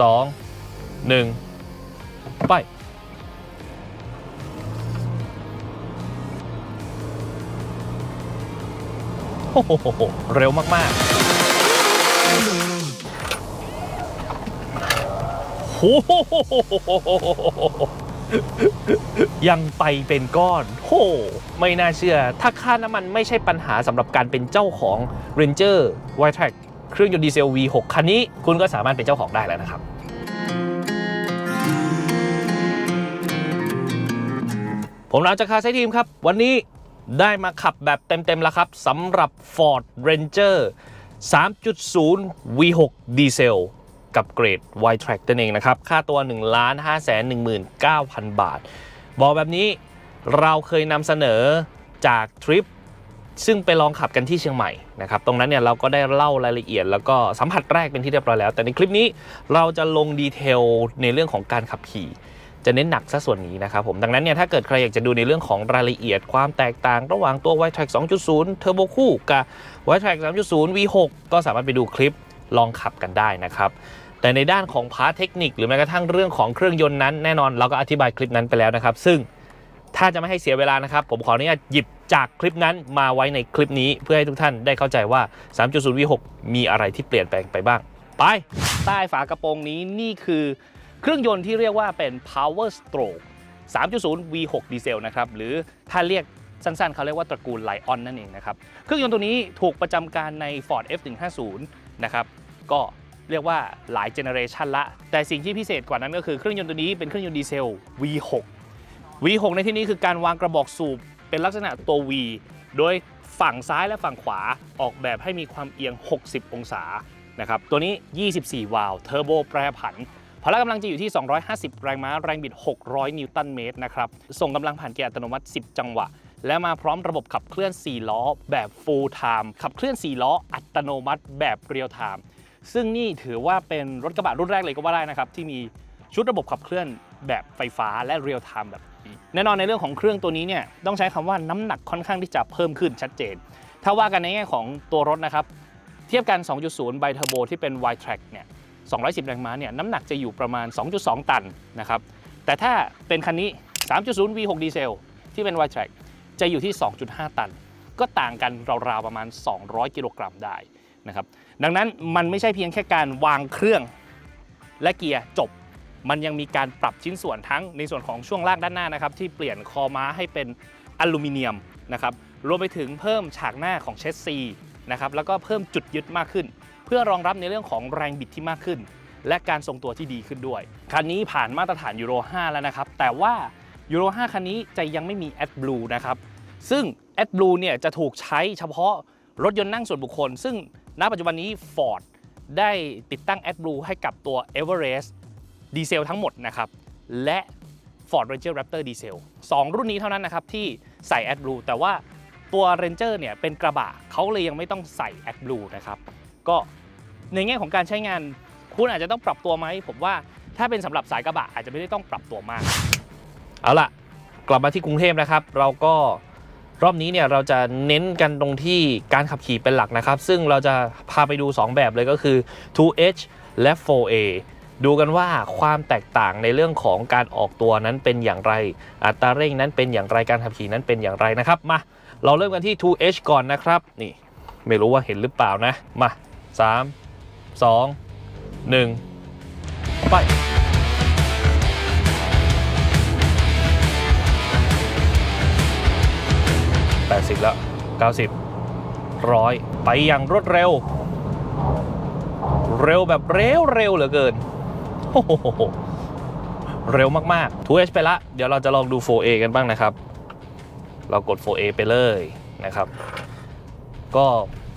สองหนึ่งไป โอ้โห เร็วมากๆโอ้โหยังไปเป็นก้อน โห ไม่น่าเชื่อ ถ้าค่าน้ำมันไม่ใช่ปัญหาสำหรับการเป็นเจ้าของ Ranger w i t e t r a c เครื่องยนต์ดีเซล V6 คันนี้ คุณก็สามารถเป็นเจ้าของได้แล้วนะครับ ผมเราจะคาไซทีมครับ วันนี้ได้มาขับแบบเต็มๆแล้วครับสำหรับ Ford Ranger 3.0 V6 ดีเซลกับเกรด w i t e t r a c นั่นเองนะครับ ค่าตัว 1 5 1 9 0 0 0 บาท บอกแบบนี้เราเคยนำเสนอจากทริปซึ่งไปลองขับกันที่เชียงใหม่นะครับ ตรงนั้นเนี่ยเราก็ได้เล่ารายละเอียด แล้วก็สัมผัสแรกเป็นที่เรียบร้อยแล้ว แต่ในคลิปนี้เราจะลงดีเทลในเรื่องของการขับขี่ จะเน้นหนักซะส่วนนี้นะครับผมดังนั้นเนี่ยถ้าเกิดใครอยากจะดูในเรื่องของรายละเอียดความแตกต่าง ระหว่างตัว w i t r a c 2.0 Turbo คู่กับ w i t e t r a c 3.0 V6 ก็สามารถไปดูคลิปลองขับกันได้นะครับแต่ในด้านของพาร์ทเทคนิคหรือแม้กระทั่งเรื่องของเครื่องยนต์นั้นแน่นอนเราก็อธิบายคลิปนั้นไปแล้วนะครับ ซึ่งถ้าจะไม่ให้เสียเวลานะครับ ผมขออนุญาตหยิบจากคลิปนั้นมาไว้ในคลิปนี้เพื่อให้ทุกท่านได้เข้าใจว่า 3.0 V6 มีอะไรที่เปลี่ยนแปลงไปบ้าง ไป ใต้ฝากระโปรงนี้นี่คือ เครื่องยนต์ที่เรียกว่าเป็น Power Stroke 3.0 V6 ดีเซลนะครับ หรือถ้าเรียกสั้นๆ เขาเรียกว่าตระกูลไลออนนั่นเองนะครับ เครื่องยนต์ตัวนี้ถูกประจำการใน Ford F150 นะครับ ก็เรียกว่าหลายเจเนอเรชันละ แต่สิ่งที่พิเศษกว่านั้นก็คือเครื่องยนต์ตัวนี้เป็นเครื่องยนต์ดีเซล V6 V6 ในที่นี้คือการวางกระบอกสูบเป็นลักษณะตัว V โดยฝั่งซ้ายและฝั่งขวาออกแบบให้มีความเอียง 60 องศานะครับ ตัวนี้ 24 วาล์วเทอร์โบแปรผัน พละกำลังจะอยู่ที่ 250 แรงม้าแรงบิด 600 นิวตันเมตรนะครับส่งกำลังผ่านเกียร์อัตโนมัติ 10 จังหวะ และมาพร้อมระบบขับเคลื่อน 4 ล้อ แบบ full time ขับเคลื่อน 4 ล้อ อัตโนมัติแบบ real time ซึ่งนี่ถือว่าเป็นรถกระบะรุ่นแรกเลยก็ว่าได้นะครับที่มีชุดระบบขับเคลื่อนแบบไฟฟ้าและ real time แบบนี้แน่นอนในเรื่องของเครื่องตัวนี้เนี่ยต้องใช้คำว่าน้ำหนักค่อนข้างที่จะเพิ่มขึ้นชัดเจน ถ้าว่ากันในแง่ของตัวรถนะครับ เทียบกัน 2.0 ไบเทอร์โบที่เป็น y track เนี่ย 210 แรงม้าเนี่ยน้ำหนักจะอยู่ประมาณ 2.2 ตันนะครับ แต่ถ้าเป็นคันนี้ 3.0 V6 ดีเซลที่เป็น y track จะอยู่ที่ 2.5 ตัน ก็ต่างกันราวๆประมาณ 200 กิโลกรัมได้นะครับ ดังนั้นมันไม่ใช่เพียงแค่การวางเครื่องและเกียร์จบ มันยังมีการปรับชิ้นส่วนทั้งในส่วนของช่วงล่างด้านหน้านะครับที่เปลี่ยนคอม้าให้เป็นอลูมิเนียมนะครับ รวมไปถึงเพิ่มฉากหน้าของเชสซีนะครับ แล้วก็เพิ่มจุดยึดมากขึ้น เพื่อรองรับในเรื่องของแรงบิดที่มากขึ้น และการทรงตัวที่ดีขึ้นด้วย คันนี้ผ่านมาตรฐานยูโร 5 แล้วนะครับ แต่ว่ายูโร 5 คันนี้จะยังไม่มี AdBlue นะครับ ซึ่ง AdBlue เนี่ยจะถูกใช้เฉพาะรถยนต์นั่งส่วนบุคคล ซึ่งณปัจจุบันนี้ Ford ได้ติดตั้ง AdBlue ให้กับตัว Everest ดีเซลทั้งหมดนะครับ และ Ford Ranger Raptor ดีเซลสองรุ่นนี้เท่านั้นนะครับที่ใส่ AdBlue แต่ว่าตัว Ranger เนี่ยเป็นกระบะเขาเลยยังไม่ต้องใส่ AdBlue นะครับ ก็ ในแง่ของการใช้งาน คุณอาจจะต้องปรับตัวไหม ผมว่าถ้าเป็นสำหรับสายกระบะอาจจะไม่ได้ต้องปรับตัวมาก เอาล่ะ กลับมาที่กรุงเทพนะครับ เราก็รอบนี้เนี่ยเราจะเน้นกันตรงที่การขับขี่เป็นหลักนะครับ ซึ่งเราจะพาไปดู 2 แบบเลยก็คือ 2H และ 4A ดูกันว่าความแตกต่างในเรื่องของการออกตัวนั้นเป็นอย่างไร อัตราเร่งนั้นเป็นอย่างไรการขับขี่นั้นเป็นอย่างไรนะครับ มา เราเริ่มกันที่ 2H ก่อนนะครับ นี่ ไม่รู้ว่าเห็นหรือเปล่านะ มา 3 2 1 ไป 80 แล้ว 90ร้อยไปอย่างรวดเร็ว เร็วแบบเร็วเร็วเหลือเกินโอ้โหเร็วมากๆ 2H ไปละ เดี๋ยวเราจะลองดู 4A กันบ้างนะครับ เรากด 4A ไปเลยนะครับ ก็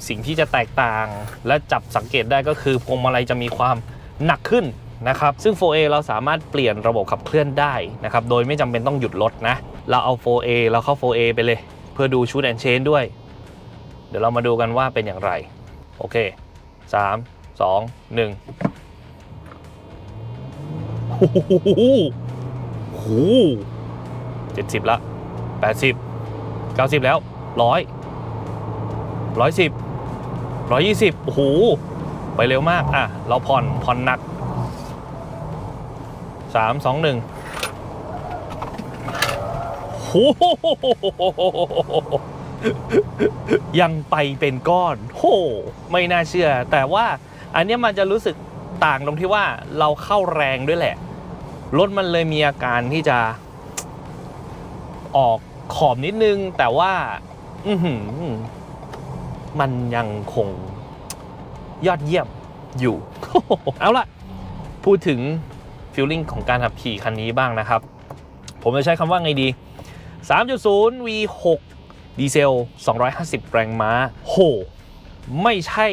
สิ่งที่จะแตกต่างและจับสังเกตได้ก็คือพวงมาลัยจะมีความหนักขึ้นนะครับ ซึ่ง 4A เราสามารถเปลี่ยนระบบขับเคลื่อนได้นะครับ โดยไม่จำเป็นต้องหยุดรถนะ เราเอา 4A เราเข้า 4A ไปเลย เพื่อดูชูดแอนเชนด้วย เดี๋ยวเรามาดูกันว่าเป็นอย่างไร โอเค 3 2 1โอ้โหโอ้โหเจ็ดสิบละแปดสิบเก้าสิบแล้วร้อยร้อยสิบ ร้อยยี่สิบโอ้โห ไปเร็วมาก อะ เราผ่อน ผ่อนหนักสามสองหนึ่งโอ้โหยังไปเป็นก้อน โห ไม่น่าเชื่อ แต่ว่าอันนี้มันจะรู้สึกต่างตรงที่ว่าเราเข้าแรงด้วยแหละ รถมันเลยมีอาการที่จะ ออกขอบนิดนึง แต่ว่า อื มันยังคงยอดเยี่ยมอยู่ เอาล่ะ พูดถึงฟิลลิ่งของการขับขี่คันนี้บ้างนะครับ ผมจะใช้คำว่าไงดี 3.0 V6 ดีเซล 250 แรงม้า โห ไม่ใช่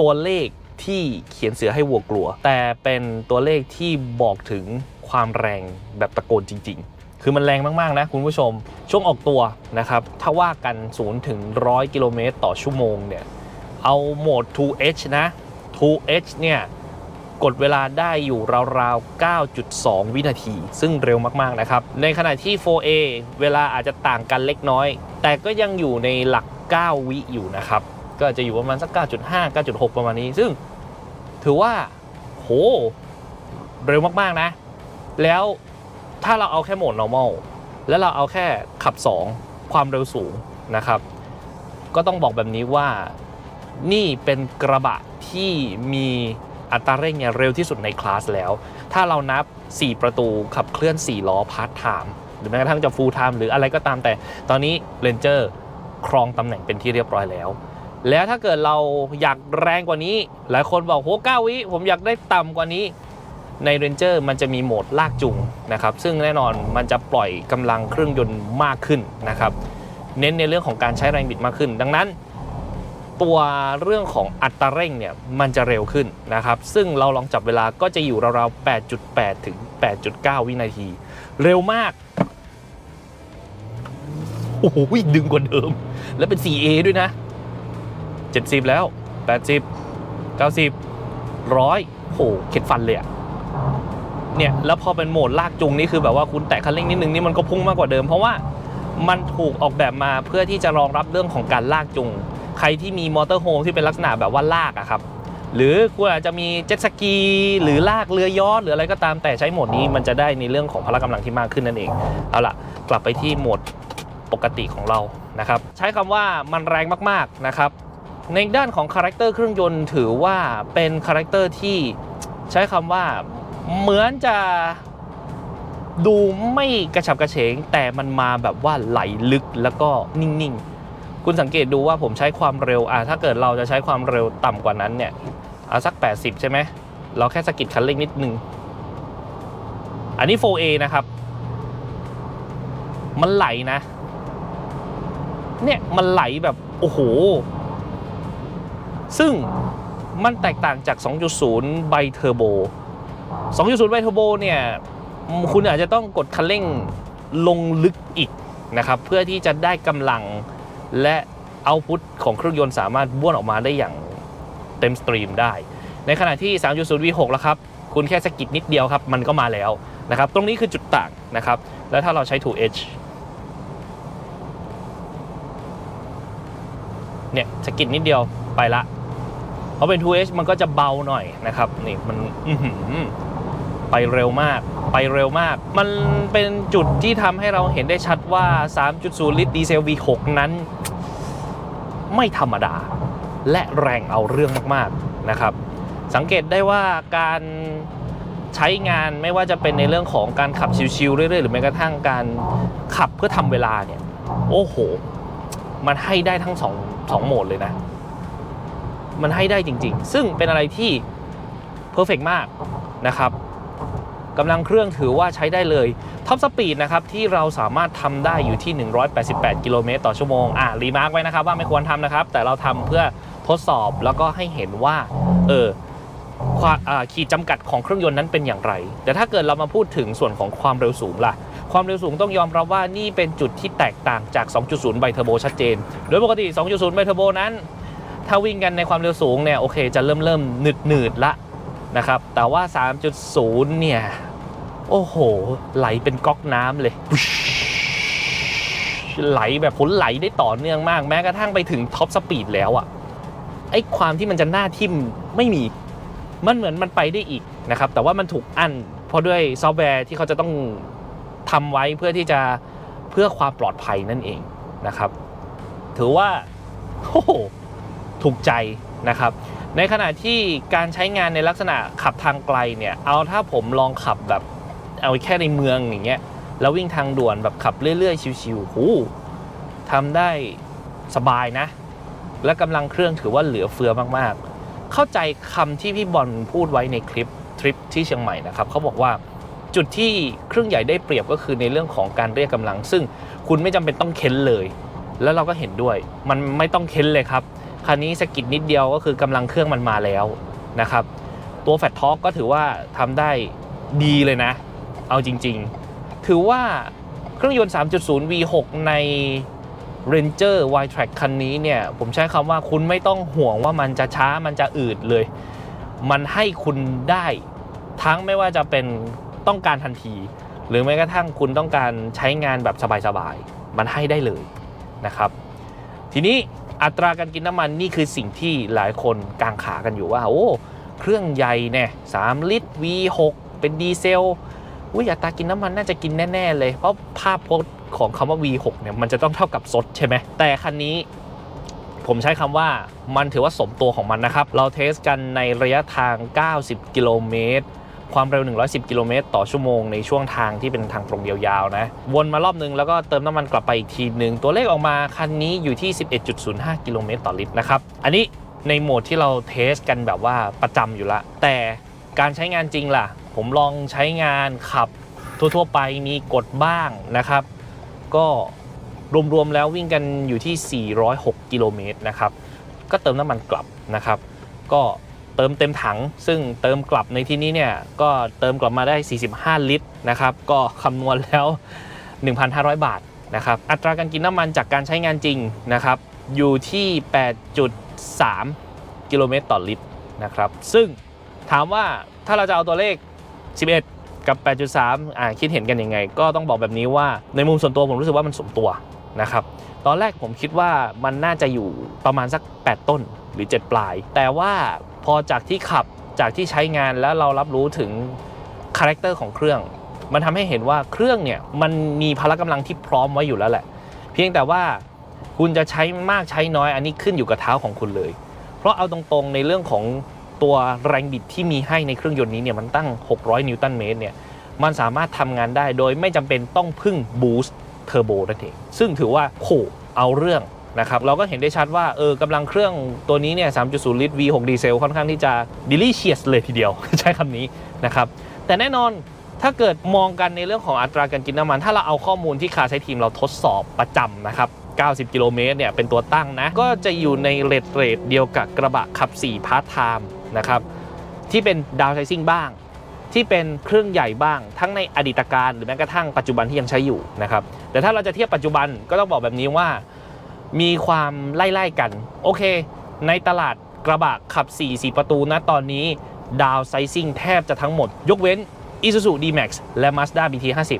ตัวเลขที่เขียนเสือให้วัวกลัว แต่เป็นตัวเลขที่บอกถึงความแรงแบบตะโกนจริง ๆ คือมันแรงมาก ๆ นะคุณผู้ชม ช่วงออกตัวนะครับ ถ้าว่ากัน0ถึง100 กิโลเมตรต่อชั่วโมงเนี่ย เอาโหมด 2H นะ 2H เนี่ยกดเวลาได้อยู่ราวๆ 9.2 วินาที ซึ่งเร็วมากๆ นะครับ ในขณะที่ 4A เวลาอาจจะต่างกันเล็กน้อย แต่ก็ยังอยู่ในหลัก 9 วิอยู่นะครับ ก็จะอยู่ประมาณสัก 9.5 9.6 ประมาณนี้ ซึ่งถือว่า โห เร็วมากๆ นะ แล้ว ถ้าเราเอาแค่โหมด normal แล้วเราเอาแค่ขับ 2 ความเร็วสูงนะครับ ก็ต้องบอกแบบนี้ว่านี่เป็นกระบะที่มีอัตราเร่งเนี่ยเร็วที่สุดในคลาสแล้ว ถ้าเรานับ 4 ประตูขับเคลื่อน 4 ล้อพาร์ทไทม์หรือแม้กระทั่งจะฟูลไทม์หรืออะไรก็ตามแต่ ตอนนี้เรนเจอร์ครองตำแหน่งเป็นที่เรียบร้อยแล้ว แล้วถ้าเกิดเราอยากแรงกว่านี้ หลายคนบอกโหเก้าวิผมอยากได้ต่ำกว่านี้ ในเรนเจอร์มันจะมีโหมดลากจูงนะครับ ซึ่งแน่นอนมันจะปล่อยกำลังเครื่องยนต์มากขึ้นนะครับ เน้นในเรื่องของการใช้แรงบิดมากขึ้น ดังนั้น ตัวเรื่องของอัตราเร่งเนี่ยมันจะเร็วขึ้นนะครับ ซึ่งเราลองจับเวลาก็จะอยู่ราวๆ 8.8 ถึง 8.9 วินาที เร็วมาก โอ้โหดึงกว่าเดิม แล้วเป็น 4A ด้วยนะ 70 แล้ว 80 90 100โหเข็ดฟันเลยอะ เนี่ยแล้วพอเป็นโหมดลากจูงนี่คือแบบว่าคุณแตะคันเร่งนิดนึงนี่มันก็พุ่งมากกว่าเดิม เพราะว่ามันถูกออกแบบมาเพื่อที่จะรองรับเรื่องของการลากจูงใครที่มีมอเตอร์โฮมที่เป็นลักษณะแบบว่าลากอะครับหรือคุณอาจจะมีเจ็ตสกีหรือลากเรือยอชต์หรืออะไรก็ตามแต่ใช้โหมดนี้มันจะได้ในเรื่องของพละกำลังที่มากขึ้นนั่นเองเอาล่ะกลับไปที่โหมดปกติของเรานะครับใช้คำว่ามันแรงมากๆนะครับในด้านของคาแรคเตอร์เครื่องยนต์ถือว่าเป็นคาแรคเตอร์ที่ใช้คำว่า เหมือนจะดูไม่กระฉับกระเฉง แต่มันมาแบบว่าไหลลึกแล้วก็นิ่งๆ คุณสังเกตดูว่าผมใช้ความเร็วอะถ้าเกิดเราจะใช้ความเร็วต่ำกว่านั้นเนี่ยเอาสัก 80 ใช่ไหม เราแค่สกิดคันเร่งนิดนึง อันนี้ 4A นะครับ มันไหลนะ เนี่ยมันไหลแบบ โอ้โห ซึ่งมันแตกต่างจาก 2.0 ไบเทอร์โบ 2.0ไบเทอร์โบเนี่ยคุณอาจจะต้องกดคันเร่งลงลึกอีกนะครับเพื่อที่จะได้กำลังและเอาพุทของเครื่องยนต์สามารถบ้วนออกมาได้อย่างเต็มสตรีมได้ ในขณะที่ 3.0 V6 แล้วครับ คุณแค่สกิดนิดเดียวครับ มันก็มาแล้วนะครับ ตรงนี้คือจุดต่างนะครับ แล้วถ้าเราใช้ 2H เนี่ยสกิดนิดเดียวไปละ เพราะเป็น 2H มันก็จะเบาหน่อยนะครับนี่มันไปเร็วมาก ไปเร็วมาก มันเป็นจุดที่ทำให้เราเห็นได้ชัดว่า 3.0 ลิตรดีเซล V6 นั้น ไม่ธรรมดา และแรงเอาเรื่องมากๆนะครับ สังเกตได้ว่าการใช้งานไม่ว่าจะเป็นในเรื่องของการขับชิวๆเรื่อยๆ หรือแม้กระทั่งการขับเพื่อทำเวลาเนี่ย โอ้โห มันให้ได้ทั้งสองสองโหมดเลยนะ มันให้ได้จริง ๆ ซึ่งเป็นอะไรที่เพอร์เฟกมากนะครับกำลังเครื่องถือว่าใช้ได้เลยท็อปสปีดนะครับที่เราสามารถทำได้อยู่ที่ 188 กิโลเมตรต่อชั่วโมงอะรีมาร์กไว้นะครับว่าไม่ควรทำนะครับ แต่เราทำเพื่อทดสอบแล้วก็ให้เห็นว่าเออขีดจำกัดของเครื่องยนต์นั้นเป็นอย่างไร แต่ถ้าเกิดเรามาพูดถึงส่วนของความเร็วสูงล่ะ ความเร็วสูงต้องยอมรับว่านี่เป็นจุดที่แตกต่างจาก 2.0 ไบเทอร์โบชัดเจน โดยปกติ 2.0 ไบเทอร์โบนั้น ถ้าวิ่งกันในความเร็วสูงเนี่ยโอเคจะเริ่มเริ่มหนืดหนืดละนะครับ แต่ว่า 3.0 เนี่ย โอ้โห ไหลเป็นก๊อกน้ำเลย ไหลแบบผลไหลได้ต่อเนื่องมาก แม้กระทั่งไปถึงท็อปสปีดแล้วอะไอความที่มันจะหน้าทิมไม่มี มันเหมือนมันไปได้อีกนะครับ แต่ว่ามันถูกอั้นเพราะด้วยซอฟต์แวร์ที่เขาจะต้องทำไว้เพื่อที่จะเพื่อความปลอดภัยนั่นเองนะครับ ถือว่าโอ้โห ถูกใจนะครับ ในขณะที่การใช้งานในลักษณะขับทางไกลเนี่ย เอาถ้าผมลองขับแบบเอาแค่ในเมืองอย่างเงี้ย แล้ววิ่งทางด่วนแบบขับเรื่อย ๆ ชิวๆหูทำได้สบายนะ และกำลังเครื่องถือว่าเหลือเฟือมากๆ เข้าใจคำที่พี่บอลพูดไว้ในคลิปทริปที่เชียงใหม่นะครับเขาบอกว่าจุดที่เครื่องใหญ่ได้เปรียบก็คือในเรื่องของการเรียกกำลัง ซึ่งคุณไม่จำเป็นต้องเค้นเลย แล้วเราก็เห็นด้วย มันไม่ต้องเค้นเลยครับ คันนี้สกิดนิดเดียวก็คือกำลังเครื่องมันมาแล้วนะครับ ตัวแฟ t ท็อกก็ถือว่าทำได้ดีเลยนะ เอาจริงๆ ถือว่าเครื่องยนต์ 3.0 V6 ใน Ranger Y-Track คันนี้เนี่ย ผมใช้คำว่าคุณไม่ต้องห่วงว่ามันจะช้ามันจะอืดเลย มันให้คุณได้ทั้งไม่ว่าจะเป็นต้องการทันที หรือแม้กระทั่งคุณต้องการใช้งานแบบสบายๆ มันให้ได้เลยนะครับ ทีนี้ อัตราการกินน้ำมันนี่คือสิ่งที่หลายคนกางขากันอยู่ว่า โอ้ เครื่องใหญ่เนี่ยสามลิตร V6 เป็นดีเซลอุ้ยอัตรากินน้ำมันน่าจะกินแน่ ๆ เลย เพราะภาพพจน์ของคำว่า V6 เนี่ยมันจะต้องเท่ากับซดใช่ไหม แต่คันนี้ผมใช้คำว่ามันถือว่าสมตัวของมันนะครับ เราเทสกันในระยะทาง 90 กิโลเมตร ความเร็ว 110 กิโลเมตรต่อชั่วโมงในช่วงทางที่เป็นทางตรงยาวๆนะ วนมารอบนึงแล้วก็เติมน้ำมันกลับไปอีกทีหนึ่งตัวเลขออกมาคันนี้อยู่ที่ 11.05 กิโลเมตรต่อลิตรนะครับ อันนี้ในโหมดที่เราเทสกันแบบว่าประจำอยู่ละ แต่การใช้งานจริงล่ะ ผมลองใช้งานขับทั่วๆไปมีกดบ้างนะครับ ก็รวมๆแล้ววิ่งกันอยู่ที่ 406 กิโลเมตรนะครับ ก็เติมน้ำมันกลับนะครับ ก็ เติมเต็มถัง ซึ่งเติมกลับในที่นี้เนี่ยก็เติมกลับมาได้ 45 ลิตรนะครับก็คำนวณแล้ว 1,500 บาทนะครับอัตราการกินน้ำมันจากการใช้งานจริงนะครับอยู่ที่ 8.3 กิโลเมตรต่อลิตรนะครับซึ่งถามว่าถ้าเราจะเอาตัวเลข 11 กับ 8.3 อ่าคิดเห็นกันยังไง ก็ต้องบอกแบบนี้ว่าในมุมส่วนตัวผมรู้สึกว่ามันสมตัวนะครับตอนแรกผมคิดว่ามันน่าจะอยู่ประมาณสัก 8 ต้นหรือ 7 ปลาย แต่ว่า อจากที่ขับจากที่ใช้งานแล้วเรารับรู้ถึงคาแรคเตอร์ของเครื่อง มันทำให้เห็นว่าเครื่องเนี่ยมันมีพละกำลังที่พร้อมไว้อยู่แล้วแหละ เพียงแต่ว่าคุณจะใช้มากใช้น้อยอันนี้ขึ้นอยู่กับเท้าของคุณเลย เพราะเอาตรงๆในเรื่องของตัวแรงบิดที่มีให้ในเครื่องยนต์นี้เนี่ยมันตั้ง 600 นิวตันเมตรเนี่ยมันสามารถทำงานได้โดยไม่จำเป็นต้องพึ่งบูสต์เทอร์โบนั่นเองซึ่งถือว่าโหเอาเรื่อง นะครับเราก็เห็นได้ชัดว่าเออกำลังเครื่องตัวนี้เนี่ย 3.0 ลิตร V6 ดีเซลค่อนข้างที่จะ delicious เลยทีเดียว ใช้คำนี้นะครับแต่แน่นอนถ้าเกิดมองกันในเรื่องของอัตราการกินน้ำมัน ถ้าเราเอาข้อมูลที่คาใช้ทีมเราทดสอบประจำนะครับ 90 กิโลเมตรเนี่ยเป็นตัวตั้งนะ ก็จะอยู่ในเรทเรทเดียวกับกระบะขับ 4 พาร์ทไทม์นะครับที่เป็นดาวไซซิ่งบ้าง ที่เป็นเครื่องใหญ่บ้าง ทั้งในอดีตการหรือแม้กระทั่งปัจจุบันที่ยังใช้อยู่นะครับแต่ถ้าเราจะเทียบปัจจุบันก็ต้องบอกแบบนี้ว่า มีความไล่ๆกัน โอเค ในตลาดกระบะขับ 4 4 ประตูนะตอนนี้ ดาวไซซิ่งแทบจะทั้งหมด ยกเว้น Isuzu D-Max และ Mazda BT50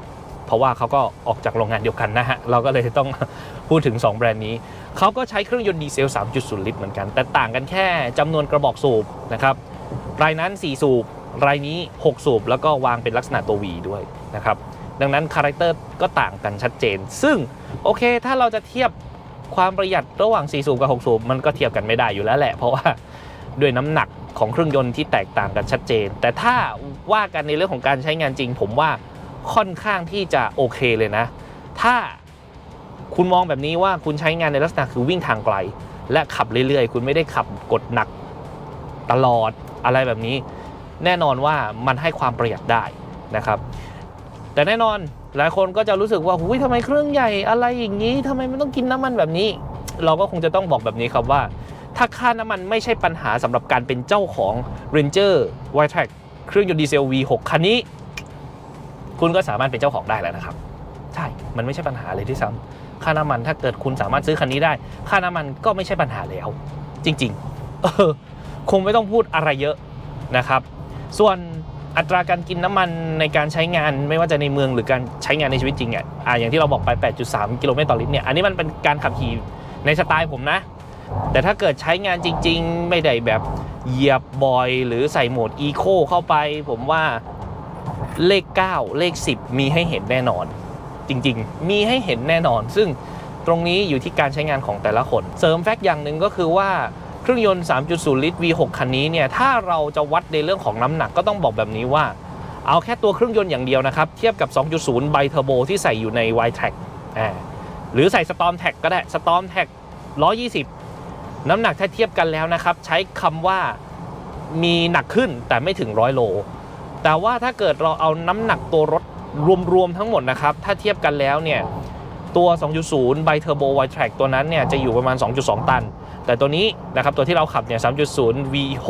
เพราะว่าเขาก็ออกจากโรงงานเดียวกันนะฮะ เราก็เลยต้องพูดถึง 2 แบรนด์นี้ เขาก็ใช้เครื่องยนต์ดีเซล 3.0 ลิตรเหมือนกัน แต่ต่างกันแค่จำนวนกระบอกสูบนะครับ รายนั้น 4 สูบ รายนี้ 6 สูบ แล้วก็วางเป็นลักษณะตัว V ด้วยนะครับ ดังนั้นคาแรคเตอร์ก็ต่างกันชัดเจน ซึ่งโอเค ถ้าเราจะเทียบ ความประหยัดระหว่าง 4 สูบกับ 6 สูบมันก็เทียบกันไม่ได้อยู่แล้วแหละ เพราะว่าด้วยน้ำหนักของเครื่องยนต์ที่แตกต่างกันชัดเจน แต่ถ้าว่ากันในเรื่องของการใช้งานจริง ผมว่าค่อนข้างที่จะโอเคเลยนะ ถ้าคุณมองแบบนี้ว่าคุณใช้งานในลักษณะคือวิ่งทางไกล และขับเรื่อยๆ คุณไม่ได้ขับกดหนักตลอดอะไรแบบนี้ แน่นอนว่ามันให้ความประหยัดได้นะครับ แต่แน่นอน หลายคนก็จะรู้สึกว่าหุยทำไมเครื่องใหญ่อะไรอย่างนี้ทำไมมันต้องกินน้ำมันแบบนี้ เราก็คงจะต้องบอกแบบนี้ครับว่า ถ้าค่าน้ำมันไม่ใช่ปัญหาสำหรับการเป็นเจ้าของ Ranger w i t e c เครื่องยนต์ดีเซล V6 คันนี้ คุณก็สามารถเป็นเจ้าของได้แล้วนะครับ ใช่ มันไม่ใช่ปัญหาเลยที่ซ้ำค่าน้ำมันถ้าเกิดคุณสามารถซื้อคันนี้ได้ ค่าน้ำมันก็ไม่ใช่ปัญหาแล้ว จริงๆ เออคงไม่ต้องพูดอะไรเยอะนะครับ ส่วน อัตราการกินน้ำมันในการใช้งานไม่ว่าจะในเมืองหรือการใช้งานในชีวิตจริงอะอะอย่างที่เราบอกไป 8.3 กิโลเมตรต่อลิตรเนี่ยอันนี้มันเป็นการขับขี่ในสไตล์ผมนะ แต่ถ้าเกิดใช้งานจริง ๆ ไม่ได้แบบเหยียบบ่อยหรือใส่โหมดอีโคเข้าไป ผมว่าเลข 9 เลข 10 มีให้เห็นแน่นอน จริง ๆ มีให้เห็นแน่นอน ซึ่งตรงนี้อยู่ที่การใช้งานของแต่ละคน เสริมแฟกต์อย่างหนึ่งก็คือว่า เครื่องยนต์ 3.0 ลิตร V6 คันนี้เนี่ยถ้าเราจะวัดในเรื่องของน้ำหนักก็ต้องบอกแบบนี้ว่า เอาแค่ตัวเครื่องยนต์อย่างเดียวนะครับ เทียบกับ 2.0 ไบเทอร์โบที่ใส่อยู่ใน y t r a c หรือใส่ Storm t a g ก็ได้ Storm t a g 120 น้ำหนักถ้าเทียบกันแล้วนะครับ ใช้คำว่ามีหนักขึ้นแต่ไม่ถึงร้อยโล แต่ว่าถ้าเกิดเราเอาน้ำหนักตัวรถรวมๆทั้งหมดนะครับ ถ้าเทียบกันแล้วเนี่ยตัว 2.0 ไบเทอร์โบ y t r a c ตัวนั้นเนี่ยจะอยู่ประมาณ 2.2 ตัน แต่ตัวนี้นะครับตัวที่เราขับเนี่ย 3.0 V6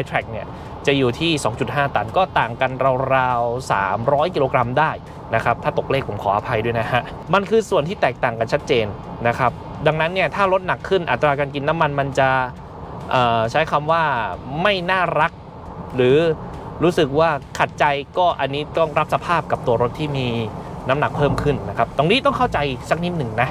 y t r a c เนี่ยจะอยู่ที่ 2.5 ตันก็ต่างกันราวๆ 300 กิโลกรัมได้นะครับ ถ้าตกเลขผมขออภัยด้วยนะฮะ มันคือส่วนที่แตกต่างกันชัดเจนนะครับ ดังนั้นเนี่ยถ้ารถหนักขึ้นอัตราการกินน้ำมันมันจะใช้คำว่าไม่น่ารัก หรือรู้สึกว่าขัดใจก็อันนี้ต้องรับสภาพกับตัวรถที่มีน้ำหนักเพิ่มขึ้นนะครับ ตรงนี้ต้องเข้าใจสักนิดหนึ่งนะ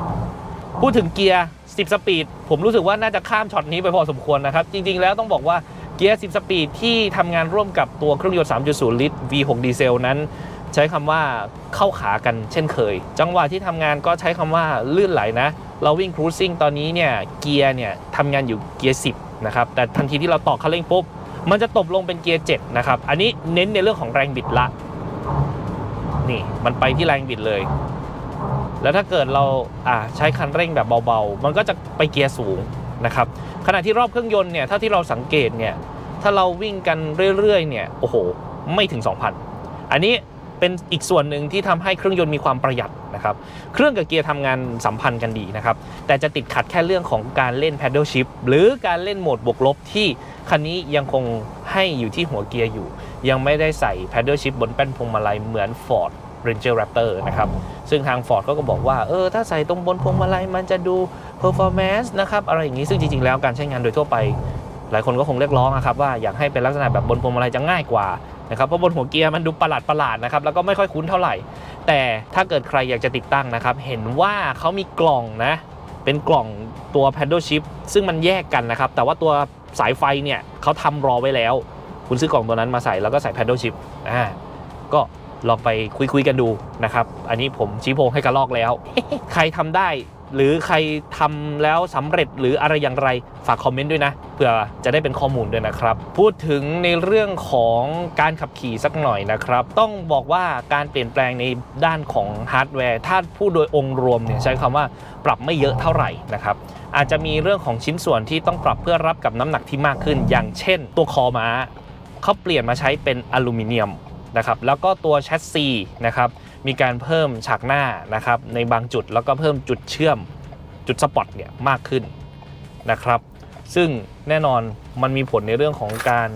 พูดถึงเกียร์ 10 สปีด ผมรู้สึกว่าน่าจะข้ามช็อตนี้ไปพอสมควรนะครับ จริง ๆ แล้วต้องบอกว่าเกียร์ 10 สปีดที่ทำงานร่วมกับตัวเครื่องยนต์ 3.0 ลิตร V6 ดีเซลนั้น ใช้คำว่าเข้าขากันเช่นเคย จังหวะที่ทำงานก็ใช้คำว่าลื่นไหลนะ เราวิ่งครูซิ่งตอนนี้เนี่ยเกียร์เนี่ยทำงานอยู่เกียร์ 10 นะครับ แต่ทันทีที่เราต่อคันเร่งปุ๊บมันจะตบลงเป็นเกียร์7นะครับ อันนี้เน้นในเรื่องของแรงบิดละ นี่มันไปที่แรงบิดเลย แล้วถ้าเกิดเราใช้คันเร่งแบบเบาๆ มันก็จะไปเกียร์สูงนะครับ ขณะที่รอบเครื่องยนต์เนี่ยถ้าที่เราสังเกตเนี่ยถ้าเราวิ่งกันเรื่อยๆเนี่ยโอ้โหไม่ถึง 2,000 อันนี้เป็นอีกส่วนหนึ่งที่ทำให้เครื่องยนต์มีความประหยัดนะครับ เครื่องกับเกียร์ทำงานสัมพันธ์กันดีนะครับ แต่จะติดขัดแค่เรื่องของการเล่น paddle shift หรือการเล่นโหมดบวกลบที่คันนี้ยังคงให้อยู่ที่หัวเกียร์อยู่ ยังไม่ได้ใส่ paddle shift บนแป้นพวงมาลัยเหมือน Ford Ranger Raptor นะครับ ซึ่งทาง Ford ก็ก็บอกว่า เออ ถ้าใส่ตรงบนพวงมาลัยมันจะดู performance นะครับ อะไรอย่างนี้ ซึ่งจริง ๆ แล้วการใช้งานโดยทั่วไป หลายคนก็คงเรียกร้องนะครับว่าอยากให้เป็นลักษณะแบบบนพวงมาลัยจะง่ายกว่านะครับ เพราะบนหัวเกียร์มันดูประหลาดประหลาดๆนะครับ แล้วก็ไม่ค่อยคุ้นเท่าไหร่ แต่ถ้าเกิดใครอยากจะติดตั้งนะครับ เห็นว่าเขามีกล่องนะ เป็นกล่องตัว paddle shift ซึ่งมันแยกกันนะครับ แต่ว่าตัวสายไฟเนี่ยเขาทำรอไว้แล้ว คุณซื้อกล่องตัวนั้นมาใส่แล้วก็ใส่ paddle shift อ่า ก็ ลองไปคุยคุยๆกันดูนะครับ อันนี้ผมชี้โพงให้กระลอกแล้ว ใครทำได้ หรือใครทำแล้วสำเร็จหรืออะไรอย่างไรฝากคอมเมนต์ด้วยนะเพื่อจะได้เป็นข้อมูลด้วยนะครับ พูดถึงในเรื่องของการขับขี่สักหน่อยนะครับ ต้องบอกว่าการเปลี่ยนแปลงในด้านของฮาร์ดแวร์ถ้าพูดโดยองค์รวมเนี่ยใช้คำว่าปรับไม่เยอะเท่าไหร่นะครับอาจจะมีเรื่องของชิ้นส่วนที่ต้องปรับเพื่อรับกับน้ำหนักที่มากขึ้น อย่างเช่น ตัวคอม้าเขาเปลี่ยนมาใช้เป็นอลูมิเนียม นะครับแล้วก็ตัวแชสซีนะครับมีการเพิ่มฉากหน้านะครับในบางจุดแล้วก็เพิ่มจุดเชื่อมจุดสปอตเนี่ยมากขึ้นนะครับซึ่งแน่นอนมันมีผลในเรื่องของการ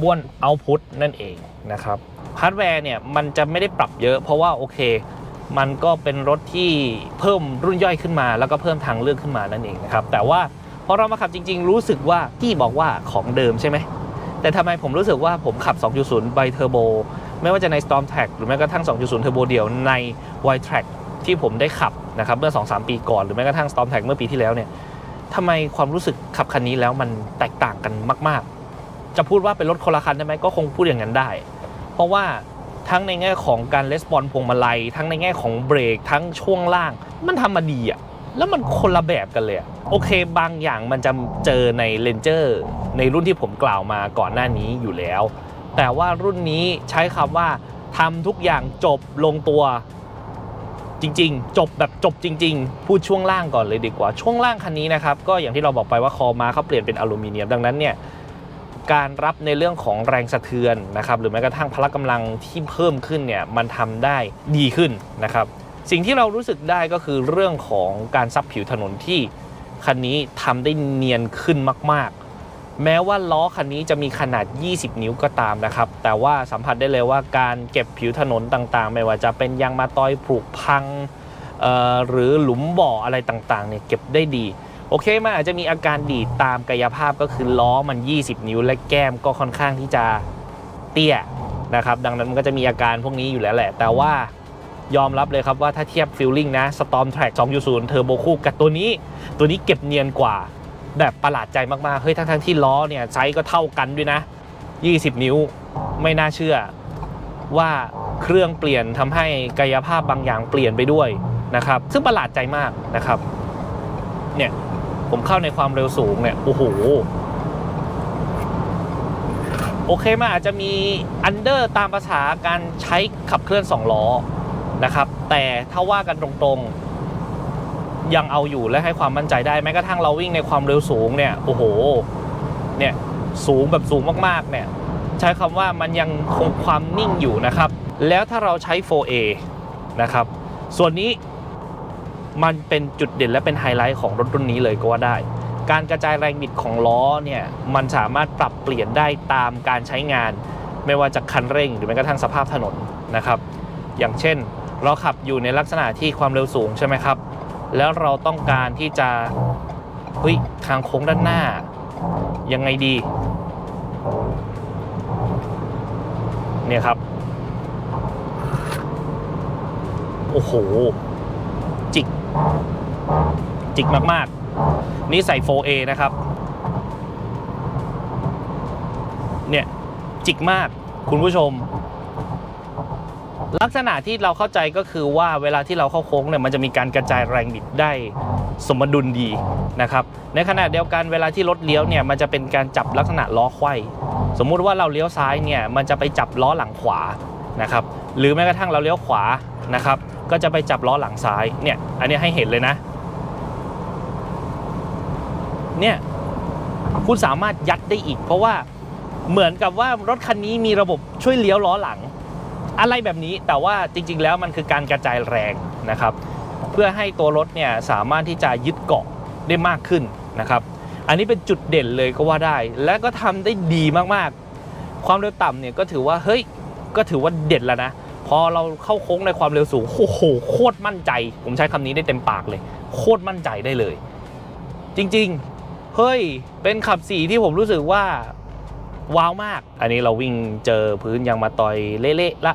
บ้วนเอาพุตนั่นเองนะครับฮาร์ดแวร์เนี่ยมันจะไม่ได้ปรับเยอะเพราะว่าโอเค มันก็เป็นรถที่เพิ่มรุ่นย่อยขึ้นมา แล้วก็เพิ่มทางเลือกขึ้นมานั่นเองนะครับแต่ว่าพอเรามาขับจริง ๆ รู้สึกว่าที่บอกว่าของเดิมใช่ไหม แต่ทำไมผมรู้สึกว่าผมขับ 2.0 ไบเทอร์โบ ไม่ว่าจะใน Storm t a g หรือแม้กระทั่ง 2.0 เทอร์โบเดียวใน y t r a c ที่ผมได้ขับนะครับเมื่อ 2-3 ปีก่อน หรือแม้กระทั่ง Storm t a g เมื่อปีที่แล้วเนี่ยทำไมความรู้สึกขับคันนี้แล้วมันแตกต่างกันมาก ๆ จะพูดว่าเป็นรถคนละคันได้ไหมก็คงพูดอย่างนั้นได้ เพราะว่าทั้งในแง่ของการレスปอนพวงมาลัย ทั้งในแง่ของเบรกทั้งช่วงล่าง มันทำมาดีอะ แล้วมันคนละแบบกันเลยโอเคบางอย่างมันจะเจอใน Ranger ในรุ่นที่ผมกล่าวมาก่อนหน้านี้อยู่แล้ว แต่ว่ารุ่นนี้ใช้คำว่าทำทุกอย่างจบลงตัวจริง ๆ จบแบบจบจริง ๆ พูดช่วงล่างก่อนเลยดีกว่า ช่วงล่างคันนี้นะครับก็อย่างที่เราบอกไปว่าคอมาเขาเปลี่ยนเป็นอลูมิเนียมดังนั้นเนี่ยการรับในเรื่องของแรงสะเทือนนะครับหรือแม้กระทั่งพละกำลังที่เพิ่มขึ้นเนี่ยมันทำได้ดีขึ้นนะครับ สิ่งที่เรารู้สึกได้ก็คือเรื่องของการซับผิวถนนที่คันนี้ทำได้เนียนขึ้นมาก ๆ แม้ว่าล้อคันนี้จะมีขนาด 20 นิ้วก็ตามนะครับ แต่ว่าสัมผัสได้เลยว่าการเก็บผิวถนนต่างๆ ไม่ว่าจะเป็นยางมาตอยผุพังหรือหลุมบ่ออะไรต่างๆเนี่ยเก็บได้ดี โอเคมันอาจจะมีอาการดีดตามกายภาพก็คือล้อมัน 20 นิ้ว และแก้มก็ค่อนข้างที่จะเตี้ยนะครับ ดังนั้นมันก็จะมีอาการพวกนี้อยู่แล้วแหละ แต่ว่า ยอมรับเลยครับว่าถ้าเทียบฟิลลิ่งนะ Storm Track 2.0 Turbo คู่กับตัวนี้ ตัวนี้เก็บเนียนกว่า แบบประหลาดใจมากๆ เฮ้ยทั้งๆที่ล้อเนี่ยไซส์ก็เท่ากันด้วยนะ 20 นิ้วไม่น่าเชื่อ ว่าเครื่องเปลี่ยนทำให้กายภาพบางอย่างเปลี่ยนไปด้วยนะครับ ซึ่งประหลาดใจมากนะครับเนี่ยผมเข้าในความเร็วสูงเนี่ยโอ้โหโอเคมันอาจจะมีอันเดอร์ตามภาษาการใช้ขับเคลื่อน 2 ล้อ นะครับ แต่ถ้าว่ากันตรงๆ ยังเอาอยู่และให้ความมั่นใจได้แม้กระทั่งเราวิ่งในความเร็วสูงเนี่ยโอ้โหเนี่ยสูงแบบสูงมากๆเนี่ยใช้คำว่ามันยังคงความนิ่งอยู่นะครับ แล้วถ้าเราใช้ 4A นะครับ ส่วนนี้มันเป็นจุดเด่นและเป็นไฮไลท์ของรถรุ่นนี้เลยก็ว่าได้ การกระจายแรงบิดของล้อเนี่ยมันสามารถปรับเปลี่ยนได้ตามการใช้งาน ไม่ว่าจะคันเร่งหรือแม้กระทั่งสภาพถนนนะครับ อย่างเช่น เราขับอยู่ในลักษณะที่ความเร็วสูงใช่ไหมครับ แล้วเราต้องการที่จะเฮ้ยทางโค้งด้านหน้า ยังไงดี เนี่ยครับ โอ้โห จิก จิกมากๆ นี่ใส่ 4A นะครับ เนี่ย จิกมากคุณผู้ชม ลักษณะที่เราเข้าใจก็คือว่าเวลาที่เราเข้าโค้งเนี่ยมันจะมีการกระจายแรงบิดได้สมดุลดีนะครับในขณะเดียวกันเวลาที่รถเลี้ยวเนี่ยมันจะเป็นการจับลักษณะล้อไขว้สมมุติว่าเราเลี้ยวซ้ายเนี่ยมันจะไปจับล้อหลังขวานะครับหรือแม้กระทั่งเราเลี้ยวขวานะครับก็จะไปจับล้อหลังซ้ายเนี่ยอันนี้ให้เห็นเลยนะเนี่ยคุณสามารถยัดได้อีก เพราะว่าเหมือนกับว่ารถคันนี้มีระบบช่วยเลี้ยวล้อหลัง อะไรแบบนี้แต่ว่าจริง ๆ แล้วมันคือการกระจายแรงนะครับ เพื่อให้ตัวรถเนี่ยสามารถที่จะยึดเกาะได้มากขึ้นนะครับ อันนี้เป็นจุดเด่นเลยก็ว่าได้ และก็ทำได้ดีมากๆ ความเร็วต่ำเนี่ยก็ถือว่าเฮ้ยก็ถือว่าเด็ดแล้วนะพอเราเข้าโค้งในความเร็วสูงโอ้โหโคตรมั่นใจ ผมใช้คำนี้ได้เต็มปากเลย โคตรมั่นใจได้เลย จริง ๆ เฮ้ย เป็นขับสีที่ผมรู้สึกว่า ว้าวมาก อันนี้เราวิ่งเจอพื้นยางมาตอยเละๆละ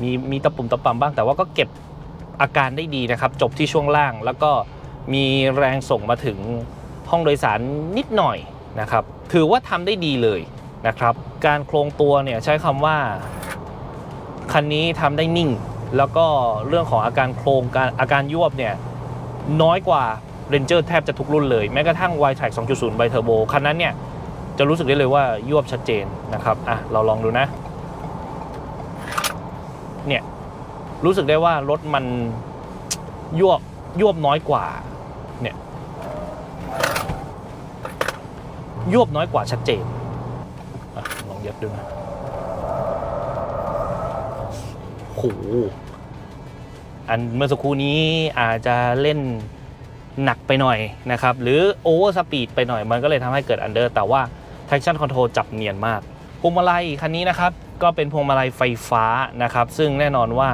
มีมีตะปุ่มตะป่ำบ้างแต่ว่าก็เก็บอาการได้ดีนะครับ จบที่ช่วงล่าง แล้วก็มีแรงส่งมาถึงห้องโดยสารนิดหน่อยนะครับ ถือว่าทำได้ดีเลยนะครับ การโครงตัวเนี่ยใช้คำว่า คันนี้ทำได้นิ่ง แล้วก็เรื่องของอาการโครงการอาการยวบเนี่ยน้อยกว่า Ranger แทบจะทุกรุ่นเลย แม้กระทั่ง y t r a c 2.0 b i Turbo คันนั้นเนี่ย จะรู้สึกได้เลยว่ายวบชัดเจนนะครับอะเราลองดูนะ เนี่ยรู้สึกได้ว่ารถมันยวบยวบน้อยกว่าเนี่ยยวบน้อยกว่าชัดเจนอลองเย็บดูนะโหอันเมื่อสักครู่นี้อาจจะเล่น หนักไปหน่อยนะครับ หรือโอเวอร์สปีดไปหน่อยมันก็เลยทำให้เกิดอันเดอร์แต่ว่า traction control จับเนียนมากพวงมาลัยคันนี้นะครับก็เป็นพวงมาลัยไฟฟ้านะครับ ซึ่งแน่นอนว่า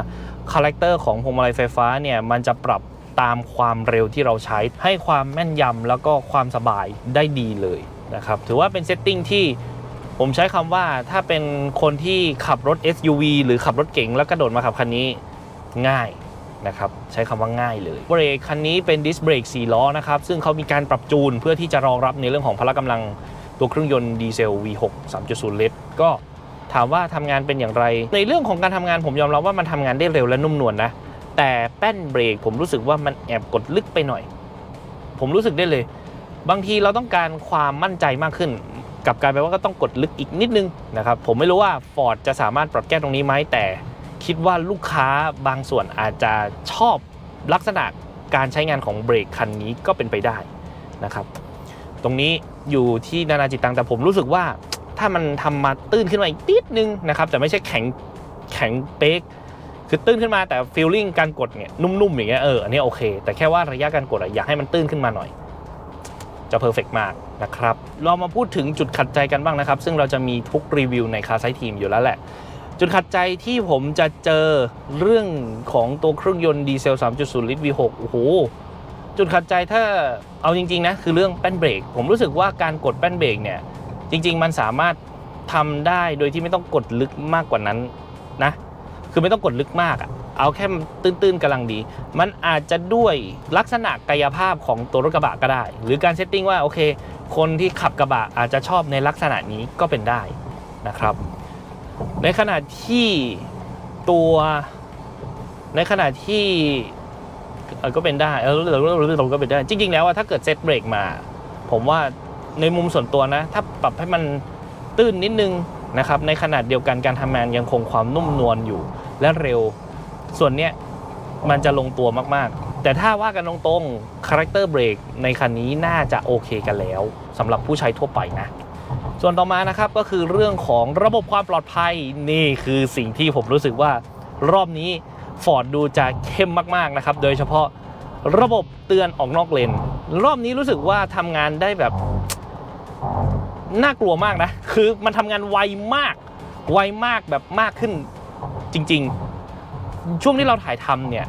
คาแรคเตอร์ของพวงมาลัยไฟฟ้าเนี่ยมันจะปรับตามความเร็วที่เราใช้ให้ความแม่นยำแล้วก็ความสบายได้ดีเลยนะครับ ถือว่าเป็นเซตติ้งที่ผมใช้คำว่าถ้าเป็นคนที่ขับรถ SUV หรือขับรถเก๋งแล้วกระโดดมาขับคันนี้ง่าย นะครับใช้คำว่าง่ายเลยเบรกคันนี้เป็นดิสเบรก4ล้อนะครับซึ่งเขามีการปรับจูนเพื่อที่จะรองรับในเรื่องของพละกำลังตัวเครื่องยนต์ดีเซล V6 3.0 ลิตรก็ถามว่าทำงานเป็นอย่างไร ในเรื่องของการทำงานผมยอมรับว่ามันทำงานได้เร็วและนุ่มนวลนะแต่แป้นเบรกผมรู้สึกว่ามันแอบกดลึกไปหน่อย ผมรู้สึกได้เลย บางทีเราต้องการความมั่นใจมากขึ้นกลับกลายไปว่าก็ต้องกดลึกอีกนิดนึงนะครับผมไม่รู้ว่า Ford จะสามารถปรับแก้ตรงนี้ไหมแต่ คิดว่าลูกค้าบางส่วนอาจจะชอบลักษณะการใช้งานของเบรกคันนี้ก็เป็นไปได้นะครับ ตรงนี้อยู่ที่นานาจิตตังแต่ผมรู้สึกว่าถ้ามันทำมาตื้นขึ้นมาอีกนิดนึงนะครับแต่ไม่ใช่แข็งแข็งเป๊กคือตื้นขึ้นมาแต่ฟีลลิ่งการกดเนี่ยนุ่มๆอย่างเงี้ยเอออันนี้โอเค แต่แค่ว่าระยะการกดอะอยากให้มันตื้นขึ้นมาหน่อย จะเพอร์เฟกมากนะครับเรามาพูดถึงจุดขัดใจกันบ้างนะครับ ซึ่งเราจะมีทุกรีวิวในคาไซทีมอยู่แล้วแหละ จุดขัดใจที่ผมจะเจอเรื่องของตัวเครื่องยนต์ดีเซล 3.0 ลิตร V6 โอ้โห จุดขัดใจถ้าเอาจริง ๆ นะ คือเรื่องแป้นเบรก ผมรู้สึกว่าการกดแป้นเบรกเนี่ย จริง ๆ มันสามารถทำได้โดยที่ไม่ต้องกดลึกมากกว่านั้นนะ คือไม่ต้องกดลึกมากอะเอาแค่ตื้นๆกำลังดี มันอาจจะด้วยลักษณะกายภาพของตัวรถกระบะก็ได้ หรือการเซตติ้งว่าโอเค คนที่ขับกระบะอาจจะชอบในลักษณะนี้ก็เป็นได้นะครับ ในขณะที่ตัวในขณะที่ก็เป็นได้เออเราก็เป็นได้ จริง ๆ แล้วถ้าเกิดเซตเบรกมา ผมว่าในมุมส่วนตัวนะ ถ้าปรับให้มันตื้นนิดนึงนะครับ ในขนาดเดียวกันการทำงานยังคงความนุ่มนวลอยู่และเร็ว ส่วนเนี้ยมันจะลงตัวมากๆ แต่ถ้าว่ากันตรงๆคาแรคเตอร์เบรกในคันนี้น่าจะโอเคกันแล้วสำหรับผู้ใช้ทั่วไปนะ ส่วนต่อมานะครับก็คือเรื่องของระบบความปลอดภัยนี่คือสิ่งที่ผมรู้สึกว่ารอบนี้ Ford ดูจะเข้มมากๆนะครับ โดยเฉพาะระบบเตือนออกนอกเลน รอบนี้รู้สึกว่าทำงานได้แบบน่ากลัวมากนะ คือมันทำงานไวมาก ไวมากแบบมากขึ้นจริงๆ ช่วงที่เราถ่ายทำเนี่ย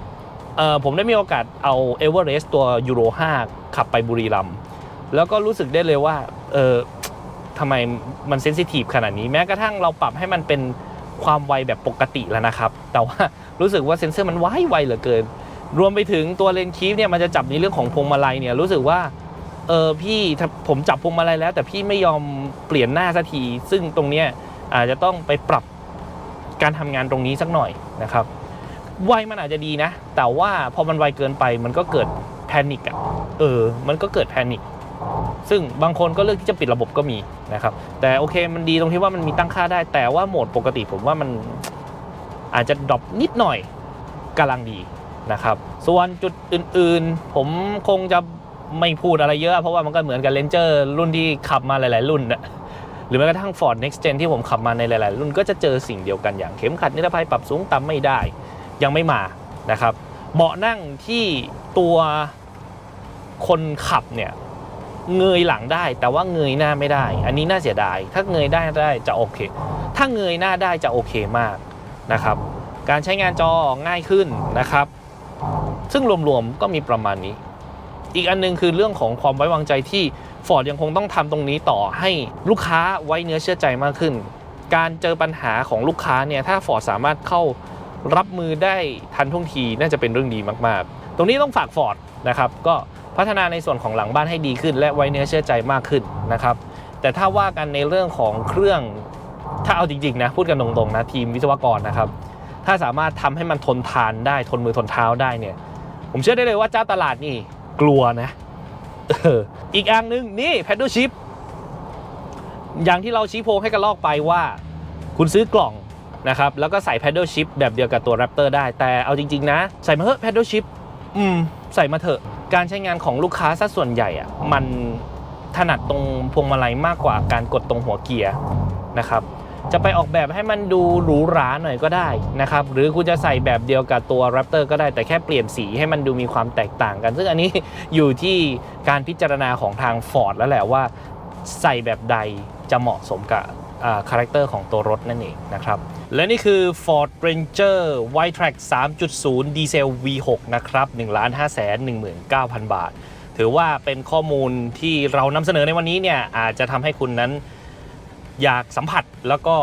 ผมได้มีโอกาสเอาเอเวอเรสต์ตัวยูโร5ขับไปบุรีรัมย์แล้วก็รู้สึกได้เลยว่า ทำไมมันเซนซิทีฟขนาดนี้แม้กระทั่งเราปรับให้มันเป็นความไวแบบปกติแล้วนะครับ แต่ว่ารู้สึกว่าเซนเซอร์มันไวไวเหลือเกิน รวมไปถึงตัวเลนคีฟเนี่ยมันจะจับในเรื่องของพวงมาลัยเนี่ยรู้สึกว่าเออพี่ถ้าผมจับพวงมาลัยแล้ว แต่พี่ไม่ยอมเปลี่ยนหน้าสักที ซึ่งตรงเนี้ยอาจจะต้องไปปรับการทำงานตรงนี้สักหน่อยนะครับไวมันอาจจะดีนะ แต่ว่าพอมันไวเกินไปมันก็เกิดแพนิคอะเออ มันก็เกิดแพนิค ซึ่งบางคนก็เลือกที่จะปิดระบบก็มีนะครับ แต่โอเคมันดีตรงที่ว่ามันมีตั้งค่าได้ แต่ว่าโหมดปกติผมว่ามันอาจจะดรอปนิดหน่อยกำลังดีนะครับ ส่วนจุดอื่นๆ ผมคงจะไม่พูดอะไรเยอะ เพราะว่ามันก็เหมือนกับเลนเจอร์รุ่นที่ขับมาหลาย ๆ รุ่นนะหรือแม้กระทั่ง Ford Next Gen ที่ผมขับมาในหลาย ๆ รุ่นก็จะเจอสิ่งเดียวกันอย่างเข็มขัดนิรภัยปรับสูงต่ำไม่ได้ ยังไม่มานะครับเบาะนั่งที่ตัวคนขับเนี่ย เงยหลังได้ แต่ว่าเงยหน้าไม่ได้ อันนี้น่าเสียดาย ถ้าเงยได้ได้จะโอเค ถ้าเงยหน้าได้จะโอเคมากนะครับ การใช้งานจอง่ายขึ้นนะครับ ซึ่งรวมๆก็มีประมาณนี้ อีกอันหนึงคือเรื่องของความไว้วางใจที่ Ford ยังคงต้องทำตรงนี้ต่อให้ลูกค้าไว้เนื้อเชื่อใจมากขึ้น การเจอปัญหาของลูกค้าเนี่ยถ้า Ford สามารถเข้ารับมือได้ทันท่วงทีน่าจะเป็นเรื่องดีมากๆ ตรงนี้ต้องฝาก Ford นะครับก็ พัฒนาในส่วนของหลังบ้านให้ดีขึ้น และไว้เนื้อเชื่อใจมากขึ้นนะครับ แต่ถ้าว่ากันในเรื่องของเครื่องถ้าเอาจริงๆนะพูดกันตรงๆนะทีมวิศวกรนะครับ ถ้าสามารถทำให้มันทนทานได้ทนมือทนเท้าได้เนี่ย ผมเชื่อได้เลยว่าเจ้าตลาดนี่กลัวนะอีกอย่างหนึ่งนี่ paddle shift อย่างที่เราชี้โพงให้กันลอกไปว่า คุณซื้อกล่องนะครับ แล้วก็ใส่ paddle shift แบบเดียวกับตัว Raptor ได้แต่เอาจริง ๆ นะ ใส่มาเถอะ paddle shift อืม ใส่มาเถอะ การใช้งานของลูกค้าซะส่วนใหญ่อะมันถนัดตรงพวงมาลัยมากกว่าการกดตรงหัวเกียร์นะครับ จะไปออกแบบให้มันดูหรูหราหน่อยก็ได้นะครับ หรือคุณจะใส่แบบเดียวกับตัว Raptor ก็ได้แต่แค่เปลี่ยนสีให้มันดูมีความแตกต่างกัน ซึ่งอันนี้อยู่ที่การพิจารณาของทาง Ford แล้วแหละว่าใส่แบบใดจะเหมาะสมกับ คาแรคเตอร์ของตัวรถนั่นเองนะครับ และนี่คือ Ford Ranger White Track 3.0 ดีเซล V6 นะครับ1 5 1 9 0 0 0 บาท ถือว่าเป็นข้อมูลที่เรานำเสนอในวันนี้เนี่ยอาจจะทำให้คุณนั้นอยากสัมผัสแล้วก็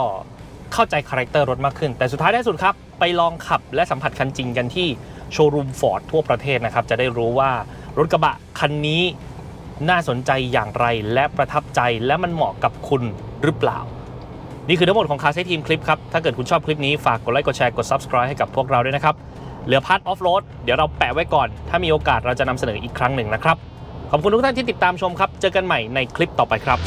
เข้าใจคาแรคเตอร์รถมากขึ้น แต่สุดท้ายท้สุดครับ ไปลองขับและสัมผัสคันจริงกันที่โชว์รูมฟอร์ดทั่วประเทศนะครับ จะได้รู้ว่ารถกระบะคันนี้น่าสนใจอย่างไรและประทับใจและมันเหมาะกับคุณหรือเปล่า นี่คือทั้งหมดของคาเซทีมคลิปครับ ถ้าเกิดคุณชอบคลิปนี้ฝากกดไลค์กดแชร์กด subscribe ให้กับพวกเราด้วยนะครับ เหลือพาร์ทออฟโรดเดี๋ยวเราแปะไว้ก่อน ถ้ามีโอกาสเราจะนำเสนออีกครั้งหนึ่งนะครับ ขอบคุณทุกท่านที่ติดตามชมครับ เจอกันใหม่ในคลิปต่อไปครับ